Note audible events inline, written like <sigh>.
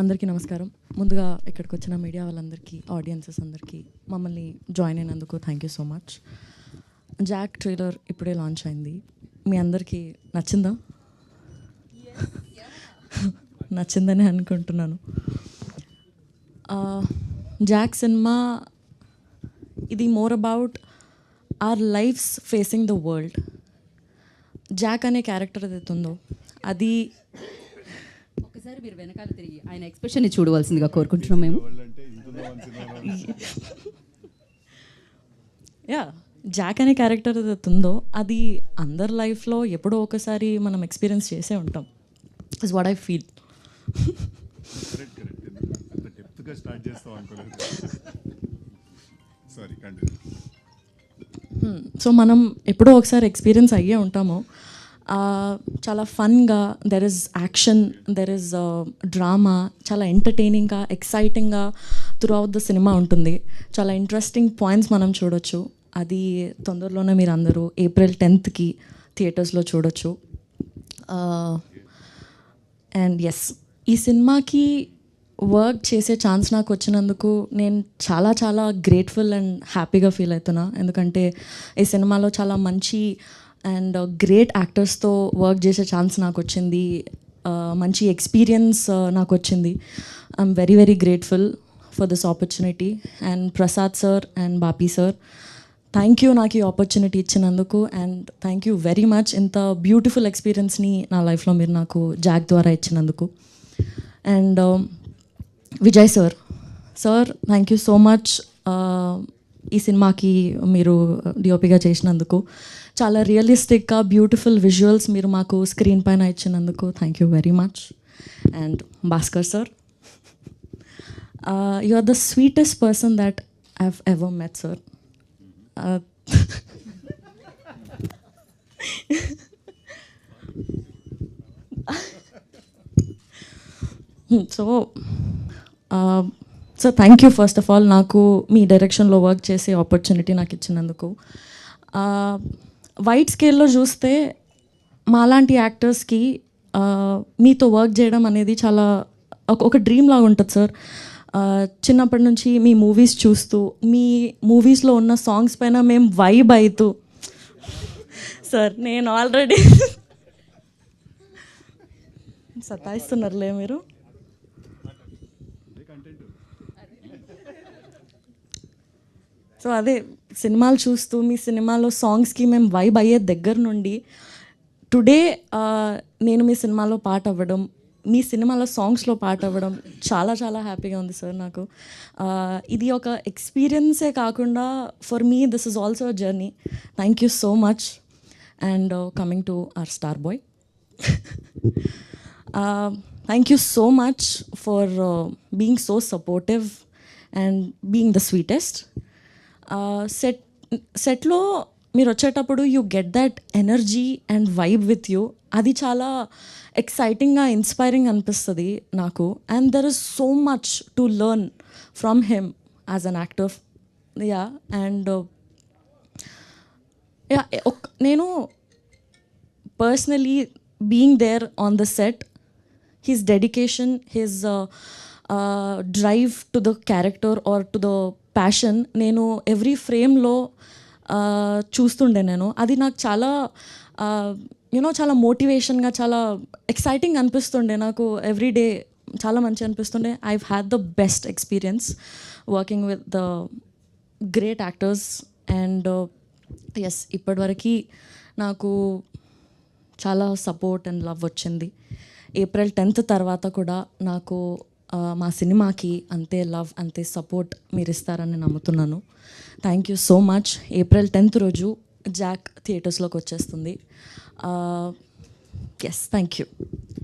అందరికీ నమస్కారం. ముందుగా ఇక్కడికి వచ్చిన మీడియా వాళ్ళందరికీ ఆడియన్సెస్ అందరికీ మమ్మల్ని జాయిన్ అయినందుకు thank you so much Jack trailer ఇప్పుడే లాంచ్ అయింది. మీ అందరికీ నచ్చిందా? నచ్చిందని అనుకుంటున్నాను. జాక్ సినిమా ఇది more about our lives facing the world Jack అనే క్యారెక్టర్ ఏదైతే ఉందో అది మీరు వెనకాల తిరిగి ఆయన ఎక్స్ప్రెషన్ని చూడవలసిందిగా కోరుకుంటున్నాం మేము. యా జాక్ అనే క్యారెక్టర్ ఏదైతే ఉందో అది అందరి లైఫ్లో ఎప్పుడో ఒకసారి మనం ఎక్స్పీరియన్స్ చేసే ఉంటాం. Is what I feel correct correct అంత డెప్త్గా స్టార్ట్ చేస్తాం అనుకోలేదు. సారీ కంటిన్యూ సో మనం ఎప్పుడో ఒకసారి ఎక్స్పీరియన్స్ అయ్యే ఉంటాము. చాలా ఫన్గా there is action there is drama చాలా ఎంటర్టైనింగ్గా ఎక్సైటింగ్గా త్రూ అవుట్ ద సినిమా ఉంటుంది. చాలా ఇంట్రెస్టింగ్ పాయింట్స్ మనం చూడొచ్చు. అది తొందరలోనే మీరు అందరూ ఏప్రిల్ టెన్త్కి థియేటర్స్లో చూడొచ్చు. అండ్ ఎస్ ఈ సినిమాకి వర్క్ చేసే ఛాన్స్ నాకు వచ్చినందుకు నేను చాలా చాలా గ్రేట్ఫుల్ అండ్ హ్యాపీగా ఫీల్ అవుతున్నా. ఎందుకంటే ఈ సినిమాలో చాలా మంచి అండ్ గ్రేట్ యాక్టర్స్తో వర్క్ చేసే ఛాన్స్ నాకు వచ్చింది మంచి ఎక్స్పీరియన్స్ నాకు వచ్చింది I'm very very grateful for this opportunity. And Prasad sir and Bapi sir thank you నాకు ఈ ఆపర్చునిటీ ఇచ్చినందుకు. And thank you very much ఇంత బ్యూటిఫుల్ ఎక్స్పీరియన్స్ని నా లైఫ్లో మీరు నాకు జాక్ ద్వారా ఇచ్చినందుకు. And Vijay sir sir thank you so much. ఈ సినిమాకి మీరు డిఓపిగా చేసినందుకు చాలా రియలిస్టిక్గా బ్యూటిఫుల్ విజువల్స్ మీరు మాకు స్క్రీన్ పైన ఇచ్చినందుకు thank you very much and Bhaskar sir you are the sweetest person that I ever met sir so so thank you first of all నాకు మీ డైరెక్షన్లో వర్క్ చేసే ఆపర్చునిటీ నాకు ఇచ్చినందుకు. వైట్ స్కేల్లో చూస్తే మాలాంటి యాక్టర్స్కి మీతో వర్క్ చేయడం అనేది చాలా ఒక ఒక డ్రీమ్ లాగా ఉంటుంది సార్ చిన్నప్పటి నుంచి మీ మూవీస్ చూస్తూ మీ మూవీస్లో ఉన్న సాంగ్స్ పైన మేము వైబ్ అవుతూ సార్ నేను ఆల్రెడీ <laughs> సతాయిస్తున్నారులే మీరు. సో అదే సినిమాలు చూస్తూ మీ సినిమాలో సాంగ్స్కి మేము వైబ్ అయ్యే దగ్గర నుండి టుడే నేను మీ సినిమాలో పాట అవ్వడం మీ సినిమాలో సాంగ్స్లో పాట అవ్వడం చాలా చాలా హ్యాపీగా ఉంది సార్ నాకు. ఇది ఒక ఎక్స్పీరియన్సే కాకుండా for me this is also journey thank you so much and coming to our star boy thank you so much for being so supportive and being the sweetest set సెట్లో మీరు వచ్చేటప్పుడు you get that energy and vibe with you అది చాలా ఎక్సైటింగ్గా inspiring అనిపిస్తుంది నాకు. And there is so much to learn from him as an actor yeah and yeah నేను personally being there on the set his dedication his drive to the character or to the passion నేను every ఫ్రేమ్లో చూస్తుండే నేను. అది నాకు చాలా you know చాలా మోటివేషన్గా చాలా ఎక్సైటింగ్ అనిపిస్తుండే నాకు ఎవ్రీ డే చాలా మంచి అనిపిస్తుండే. I had the best experience working with the great actors and yes ఇప్పటివరకు నాకు చాలా సపోర్ట్ అండ్ లవ్ వచ్చింది. ఏప్రిల్ టెన్త్ తర్వాత కూడా నాకు మా సినిమాకి అంతే లవ్ అంతే సపోర్ట్ మీరు ఇస్తారని నమ్ముతున్నాను. Thank you so much April tenth రోజు జాక్ థియేటర్స్లోకి వచ్చేస్తుంది. Yes thank you